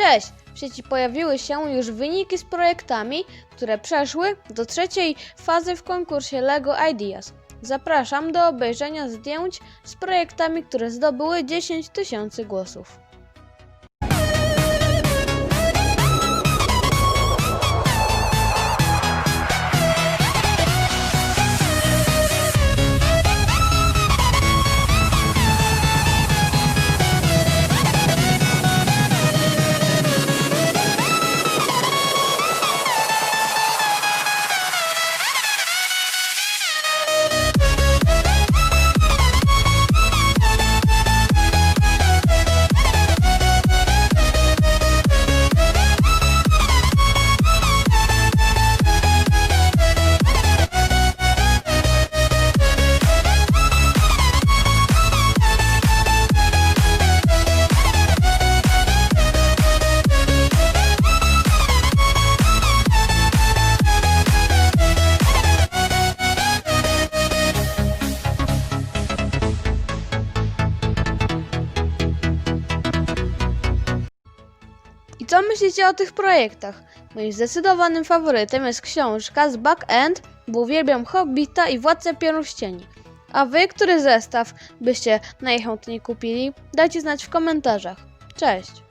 Cześć! W sieci pojawiły się już wyniki z projektami, które przeszły do trzeciej fazy w konkursie LEGO Ideas. Zapraszam do obejrzenia zdjęć z projektami, które zdobyły 10 tysięcy głosów. I co myślicie o tych projektach? Moim zdecydowanym faworytem jest książka z Back End, bo uwielbiam Hobbita i Władcę Pierścieni. A wy, który zestaw byście najchętniej kupili? Dajcie znać w komentarzach. Cześć!